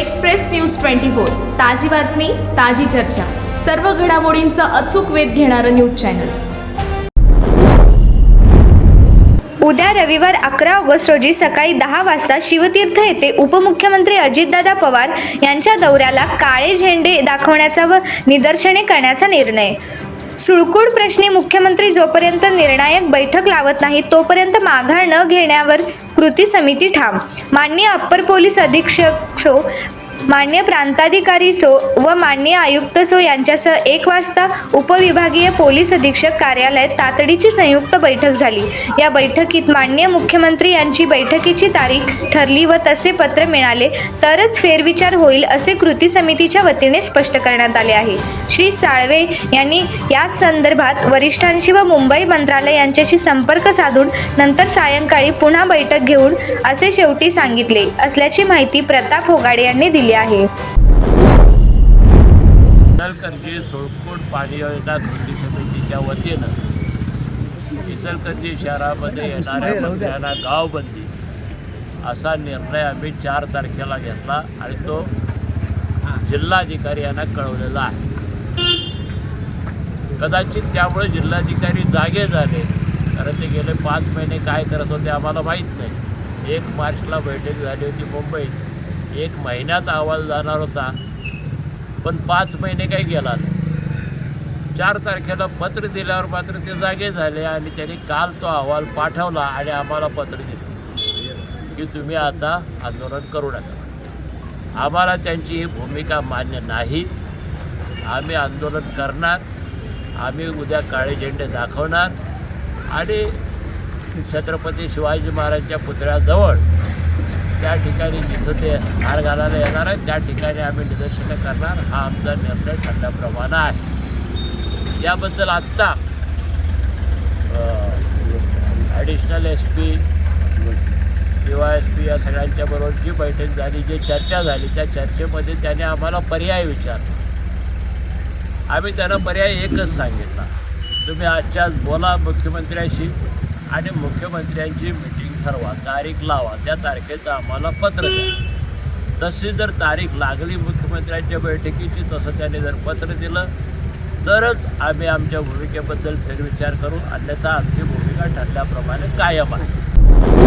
Express news twenty four. ताजी बातमी ताजी चर्चा. सर्व घडामोडींचा अचूक वेध घेणारं न्यूज चॅनल. उद्या रविवार अकरा ऑगस्ट रोजी सकाळी दहा वाजता शिवतीर्थ येथे उपमुख्यमंत्री अजितदादा पवार यांच्या दौऱ्याला काळे झेंडे दाखवण्याचा व निदर्शने करण्याचा निर्णय. सुळकूड प्रश्नी मुख्यमंत्री जोपर्यंत निर्णायक बैठक लावत नाही तोपर्यंत माघार न घेण्यावर कृती समिती ठाम. माननीय अप्पर पोलीस अधीक्षक सो मान्य प्रांताधिकारी सो व मान्य आयुक्त सो यांच्यासह एक वाजता उपविभागीय पोलीस अधीक्षक कार्यालयात तातडीची संयुक्त बैठक झाली. या बैठकीत मान्य मुख्यमंत्री यांची बैठकीची तारीख ठरली व तसे पत्र मिळाले तरच फेरविचार होईल असे कृती समितीच्या वतीने स्पष्ट करण्यात आले आहे. श्री साळवे यांनी या संदर्भात वरिष्ठांशी व मुंबई मंत्रालय यांच्याशी संपर्क साधून नंतर सायंकाळी पुन्हा बैठक घेऊन असे शेवटी सांगितले असल्याची माहिती प्रताप होगाडे यांनी दिली. आहे. इचलकरंजी सोळपूर पाणी योजना कृती समितीच्या वतीनं. इचलकरंजी शहरामध्ये येणाऱ्या मंत्र्यांना गावबंदी असा निर्णय आम्ही चार तारखेला घेतला आणि तो जिल्हाधिकारी यांना कळवलेला आहे. कदाचित त्यामुळे जिल्हाधिकारी जागे झाले. कारण ते गेले पाच महिने काय करत होते आम्हाला माहीत नाही. एक मार्चला बैठक झाली होती मुंबईत. एक महिन्यात अहवाल जाणार होता पण पाच महिने काही गेला चार तारखेला पत्र दिल्यावर मात्र ते जागे झाले आणि त्यांनी काल तो अहवाल पाठवला आणि आम्हाला पत्र दिलं. की तुम्ही आता आंदोलन करू नका. आम्हाला त्यांची ही भूमिका मान्य नाही. आम्ही आंदोलन करणार आम्ही उद्या काळे झेंडे दाखवणार आणि छत्रपती शिवाजी महाराजांच्या पुतळ्याजवळ त्या ठिकाणी जिथं ते हार घालायला येणार आहेत त्या ठिकाणी आम्ही निदर्शनं करणार. हा आमचा निर्णय ठरल्याप्रमाणे आहे. याबद्दल आत्ता ॲडिशनल एस पी किंवा एस पी या सगळ्यांच्या बरोबर जी बैठक झाली जी चर्चा झाली त्या चर्चेमध्ये त्याने आम्हाला पर्याय विचारला. आम्ही त्यांना पर्याय एकच सांगितला. तुम्ही आजच्या बोला मुख्यमंत्र्याशी आणि मुख्यमंत्र्यांची मिटिंग ठरवा तारीख लावा त्या तारखेचं आम्हाला पत्र द्या. तशी जर तारीख लागली मुख्यमंत्र्यांच्या बैठकीची तसं त्याने जर पत्र दिलं तरच आम्ही आमच्या भूमिकेबद्दल फेरविचार करू अन्यथा आमची भूमिका ठरल्याप्रमाणे कायम आहे.